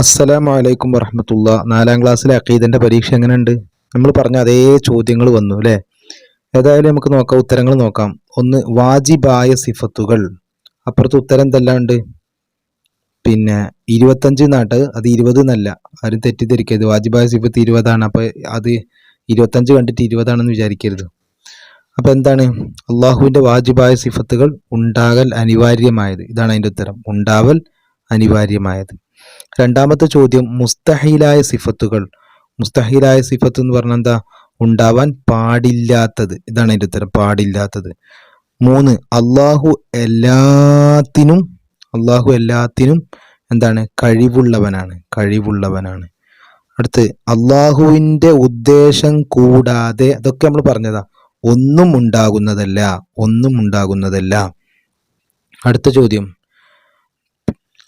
അസ്സലാമു അലൈക്കും വറഹമത്തുള്ള. നാലാം ക്ലാസ്സിലെ അക്കീദന്റെ പരീക്ഷ എങ്ങനെയുണ്ട്? നമ്മൾ പറഞ്ഞ അതേ ചോദ്യങ്ങൾ വന്നു അല്ലേ? ഏതായാലും നമുക്ക് നോക്കാം ഉത്തരങ്ങൾ നോക്കാം. ഒന്ന് വാജിബായ സിഫത്തുകൾ. അപ്പുറത്ത് ഉത്തരം എന്തെല്ലാം ഉണ്ട് പിന്നെ ഇരുപത്തഞ്ച് നാട്ട് അത് ഇരുപത് എന്നല്ല. ആരും തെറ്റിദ്ധരിക്കരുത്. വാജിബായ സിഫത്ത് ഇരുപതാണ്. അപ്പോൾ അത് ഇരുപത്തഞ്ച് കണ്ടിട്ട് ഇരുപതാണെന്ന് വിചാരിക്കരുത്. അപ്പോൾ എന്താണ്? അള്ളാഹുവിന്റെ വാജിബായ സിഫത്തുകൾ ഉണ്ടാകൽ അനിവാര്യമായത്. ഇതാണ് അതിന്റെ ഉത്തരം. ഉണ്ടാവൽ അനിവാര്യമായത്. രണ്ടാമത്തെ ചോദ്യം മുസ്തഹീലായ സിഫത്തുകൾ. മുസ്തഹീലായ സിഫത്ത് എന്ന് പറഞ്ഞാൽ എന്താ? ഉണ്ടാവാൻ പാടില്ലാത്തത്. ഇതാണ് അതിന്റെ ഉത്തരം പാടില്ലാത്തത്. മൂന്ന് അള്ളാഹു എല്ലാത്തിനും അള്ളാഹു എല്ലാത്തിനും എന്താണ്? കഴിവുള്ളവനാണ് കഴിവുള്ളവനാണ്. അടുത്ത് അള്ളാഹുവിന്റെ ഉദ്ദേശം കൂടാതെ അതൊക്കെ നമ്മൾ പറഞ്ഞതാ ഒന്നും ഉണ്ടാകുന്നതല്ല ഒന്നും ഉണ്ടാകുന്നതല്ല. അടുത്ത ചോദ്യം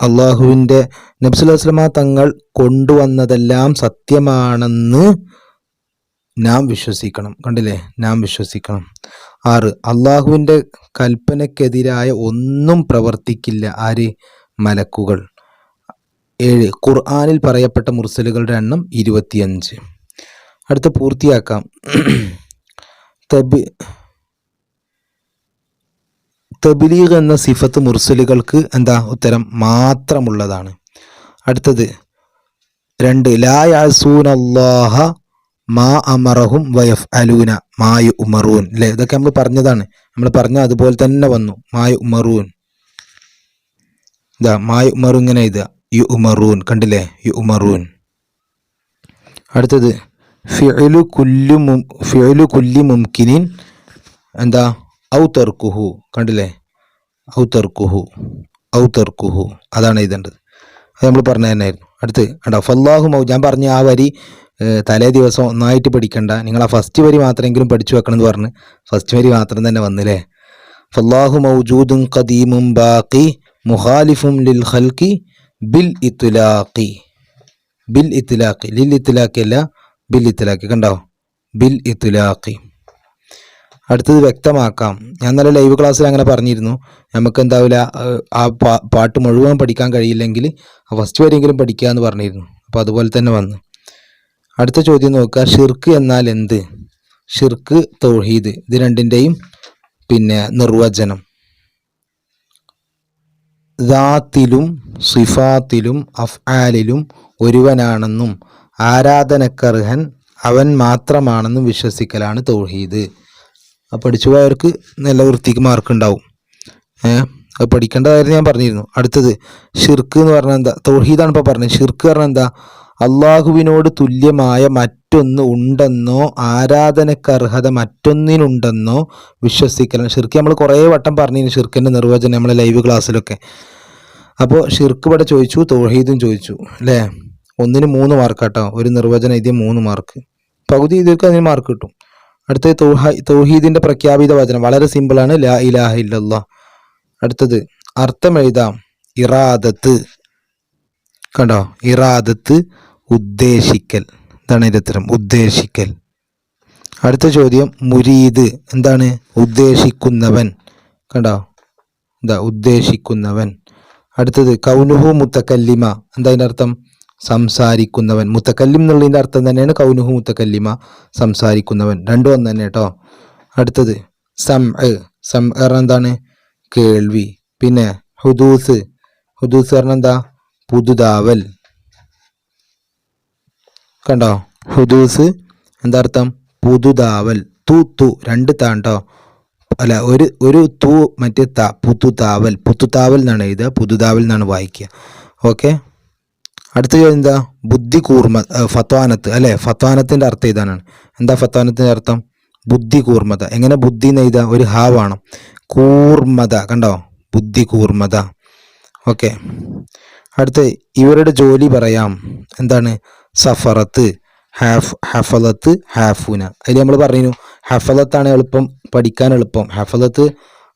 അള്ളാഹുവിന്റെ നബ്സുലസ്ലമ തങ്ങൾ കൊണ്ടുവന്നതെല്ലാം സത്യമാണെന്ന് നാം വിശ്വസിക്കണം. കണ്ടില്ലേ? നാം വിശ്വസിക്കണം. ആറ് അള്ളാഹുവിന്റെ കൽപ്പനക്കെതിരായ ഒന്നും പ്രവർത്തിക്കില്ല. ആര്? മലക്കുകൾ. ഏഴ് ഖുർആാനിൽ പറയപ്പെട്ട മുർസലുകളുടെ എണ്ണം ഇരുപത്തിയഞ്ച്. അടുത്ത പൂർത്തിയാക്കാം. തബി തബിലീഗ് എന്ന സിഫത്ത് മുർസലുകൾക്ക് എന്താ ഉത്തരം? മാത്രമുള്ളതാണ്. അടുത്തത് രണ്ട് ലാ യാസൂൻ അള്ളാഹ മാ അമറഹും വയഫ് അലൂന മായ ഉമറൂൻ അല്ലേ ഇതൊക്കെ നമ്മൾ പറഞ്ഞതാണ്. നമ്മൾ പറഞ്ഞ അതുപോലെ തന്നെ വന്നു. മായ ഉമറൂൻ ഇതാ മായ ഉമറു ഇങ്ങനെ ഇതാ യു ഉമറൂൻ കണ്ടില്ലേ? യു ഉമറൂൻ അടുത്തത് ഫിഅലു കുല്ലു ഫിഅലു കുല്ലി മുംകിനിൻ എന്താ ഔ കുഹു കണ്ടില്ലേ? ഔത്തർ കുഹു ഔത്തർ കുഹു അതാണ് എഴുതേണ്ടത്. അത് നമ്മൾ പറഞ്ഞു തന്നെയായിരുന്നു. അടുത്ത് കണ്ടോ? ഫല്ലാഹു മൗ ഞാൻ പറഞ്ഞ ആ വരി തലേ ദിവസം ഒന്നായിട്ട് പഠിക്കണ്ട. നിങ്ങൾ ആ ഫസ്റ്റ് വരി മാത്രമെങ്കിലും പഠിച്ചു വെക്കണം എന്ന് പറഞ്ഞ് ഫസ്റ്റ് വരി മാത്രം തന്നെ വന്നില്ലേ? ഫല്ലാഹു മൗജൂദും ഖദീമും ബാക്കി മുഖാലിഫും ലിൽ ഖൽക്കി ബിൽ ഇത്തുലാഖി ബിൽ ഇത്തുലാഖി ലിൽ ഇത്തുലാഖി അല്ല ബിൽ ഇത്തുലാഖി കണ്ടോ? ബിൽ ഇത്തുലാഖി അടുത്തത് വ്യക്തമാക്കാം. ഞാൻ നല്ല ലൈവ് ക്ലാസ്സിൽ അങ്ങനെ പറഞ്ഞിരുന്നു. നമുക്ക് എന്താവില്ല ആ പാട്ട് മുഴുവൻ പഠിക്കാൻ കഴിയില്ലെങ്കിൽ ഫസ്റ്റ് വരെയെങ്കിലും പഠിക്കുക എന്ന് പറഞ്ഞിരുന്നു. അപ്പോൾ അതുപോലെ തന്നെ വന്നു. അടുത്ത ചോദ്യം നോക്കുക. ഷിർക്ക് എന്നാൽ എന്ത്? ഷിർക്ക് തൗഹീദ്. ഇത് രണ്ടിന്റെയും പിന്നെ നിർവചനം. ദാത്തിലും സിഫാത്തിലും അഫ്ആലിലും ഒരുവനാണെന്നും ആരാധനക്കർഹൻ അവൻ മാത്രമാണെന്നും വിശ്വസിക്കലാണ് തൗഹീദ്. അത് പഠിച്ചു പോയവർക്ക് നല്ല വൃത്തിക്ക് മാർക്ക് ഉണ്ടാവും. ഏഹ് അത് പഠിക്കേണ്ടതായിരുന്നു ഞാൻ പറഞ്ഞിരുന്നു. അടുത്തത് ഷിർക്ക് എന്ന് പറഞ്ഞാൽ എന്താ? തൗഹീദാണ് ഇപ്പോൾ പറഞ്ഞത്. ഷിർക്ക് പറഞ്ഞാൽ എന്താ? അള്ളാഹുവിനോട് തുല്യമായ മറ്റൊന്ന് ഉണ്ടെന്നോ ആരാധനക്കർഹത മറ്റൊന്നിനുണ്ടെന്നോ വിശ്വസിക്കലാണ്. ഷിർക്ക് നമ്മൾ കുറേ വട്ടം പറഞ്ഞിരുന്നു ഷിർക്കിന്റെ നിർവചനം നമ്മളെ ലൈവ് ക്ലാസ്സിലൊക്കെ അപ്പോൾ ഷിർക്ക് ഇവിടെ ചോദിച്ചു തൗഹീദും ചോദിച്ചു. അല്ലേ ഒന്നിന് മൂന്ന് മാർക്ക് കേട്ടോ ഒരു നിർവചനം എഴുതിയ മൂന്ന് മാർക്ക് പകുതി ഇതിർക്ക് അതിന് മാർക്ക് കിട്ടും. അടുത്തത് തൗഹ- തൗഹീദിന്റെ പ്രഖ്യാപിത വചനം. വളരെ സിമ്പിളാണ് ലാ ഇലാഹ ഇല്ലല്ലാ. അടുത്തത് അർത്ഥം എഴുതാം. ഇറാദത്ത്. കണ്ടോ? ഇറാദത്ത് ഉദ്ദേശിക്കൽ. ഇതാണ് ഇതിന്റെ ഉത്തരം. ഉദ്ദേശിക്കൽ. അടുത്ത ചോദ്യം മുരീദ്. എന്താണ്? ഉദ്ദേശിക്കുന്നവൻ. കണ്ടോ? എന്താ ഉദ്ദേശിക്കുന്നവൻ. അടുത്തത് കൗനുഹു മുത്തക്കല്ലിമ. എന്താ അതിന്റെ അർത്ഥം? സംസാരിക്കുന്നവൻ. മുത്തക്കല്ലിം എന്നുള്ളതിന്റെ അർത്ഥം തന്നെയാണ് കൗനുഹു മുത്തക്കല്ലിമ സംസാരിക്കുന്നവൻ. രണ്ടും ഒന്ന് തന്നെ കേട്ടോ അടുത്തത് സം സം എന്താണ്? കേൾവി. പിന്നെ ഹുദൂസ്. ഹുദൂസ് പറഞ്ഞാൽ എന്താ? പുതുതാവൽ. കണ്ടോ? ഹുദൂസ് എന്താ അർത്ഥം? പുതുതാവൽ. തു തു. രണ്ട് താണ്ടോ അല്ല ഒരു ഒരു തൂ മറ്റേ ത. പുതുതാവൽ. പുത്തുതാവൽ എന്നാണ് എഴുതുക. പുതുതാവൽ എന്നാണ് വായിക്കുക. ഓക്കെ? അടുത്ത ചോദ്യം എന്താ? ബുദ്ധി കൂർമ ഫത്വാനത്ത് അല്ലേ? ഫത്വാനത്തിന്റെ അർത്ഥം ഇതാണ് എന്താ ഫത്വാനത്തിന്റെ അർത്ഥം? ബുദ്ധി കൂർമത. എങ്ങനെ ബുദ്ധി എന്ന് എഴുതുക ഒരു ഹാ വേണം. കൂർമത. കണ്ടോ? ബുദ്ധി കൂർമത. ഓക്കെ. അടുത്ത ഇവരുടെ ജോലി പറയാം. എന്താണ്? സഫറത്ത് ഹാഫ് ഹഫലത്ത് ഹാഫുന. അതിൽ നമ്മൾ പറഞ്ഞു ഹഫലത്താണ് എളുപ്പം പഠിക്കാൻ എളുപ്പം. ഹഫലത്ത്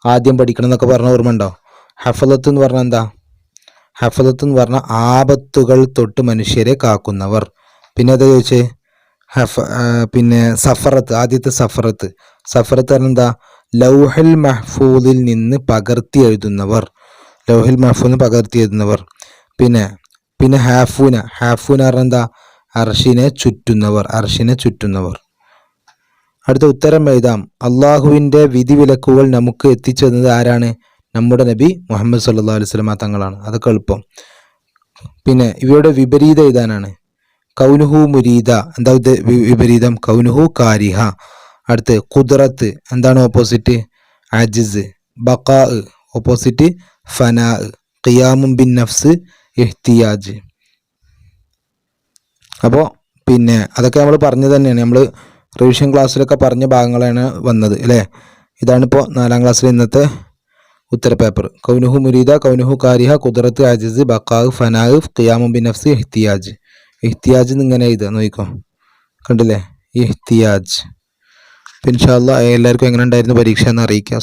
ആദ്യം പഠിക്കണം എന്നൊക്കെ പറഞ്ഞ ഓർമ്മ ഉണ്ടോ? ഹഫലത്ത് എന്ന് പറഞ്ഞാൽ എന്താ? ഹഫലത്ത് എന്ന് പറഞ്ഞാൽ ആപത്തുകൾ തൊട്ട് മനുഷ്യരെ കാക്കുന്നവർ. പിന്നെ എന്താ ചോദിച്ചേ? ഹഫ പിന്നെ സഫറത്ത് ആദ്യത്തെ സഫറത്ത്. സഫറത്ത് എന്താ? ലൗഹൽ മഹ്ഫൂദിൽ നിന്ന് പകർത്തി എഴുതുന്നവർ. ലൗഹിൽ മഹ്ഫൂദിൽ നിന്ന് പകർത്തി എഴുതുന്നവർ. പിന്നെ പിന്നെ ഹാഫൂന. ഹാഫൂന പറഞ്ഞ എന്താ? അർഷിനെ ചുറ്റുന്നവർ അർഷിനെ ചുറ്റുന്നവർ. അടുത്ത ഉത്തരം എഴുതാം. അള്ളാഹുവിന്റെ വിധിവിലക്കുകൾ നമുക്ക് എത്തിച്ചെന്നത് ആരാണ്? നമ്മുടെ നബി മുഹമ്മദ് സല്ലാ അലൈഹി സ്വലമ തങ്ങളാണ്. അതൊക്കെ എളുപ്പം. പിന്നെ ഇവയുടെ വിപരീത ഇതാനാണ്. കൗനുഹു മുരീദ. എന്താ വിപരീതം? കൗനുഹു കാരിഹ. അടുത്ത് കുദറത്ത്. എന്താണ് ഓപ്പോസിറ്റ്? അജിസ്. ബക്കാ ഓപ്പോസിറ്റ് ഫനാ. ഖിയാമും ബിൻ നഫ്സ് ഇഹ്തിയാജ്. അപ്പോൾ പിന്നെ അതൊക്കെ നമ്മൾ പറഞ്ഞു തന്നെയാണ്. നമ്മൾ റിവിഷൻ ക്ലാസ്സിലൊക്കെ പറഞ്ഞ ഭാഗങ്ങളാണ് വന്നത് അല്ലേ? ഇതാണിപ്പോൾ നാലാം ക്ലാസ്സിൽ ഇന്നത്തെ ഉത്തര പേപ്പർ. കൗനുഹു മുരീദ കൗനുഹു കാരിഹ കുദറത്ത് ആജിസ് ബക്കാഹ് ഫനാഹ് ഖിയാമും ബി നഫ്സി ഇഹ്തിയാജ്. ഇഹ്തിയാജ് എന്നിങ്ങനെ എഴുതുക നോക്കിക്കോ. കണ്ടില്ലേ? ഇഹ്തിയാജ്. പിൻഷാല്ല എല്ലാവർക്കും എങ്ങനെ ഉണ്ടായിരുന്നു പരീക്ഷ എന്ന് അറിയിക്കുക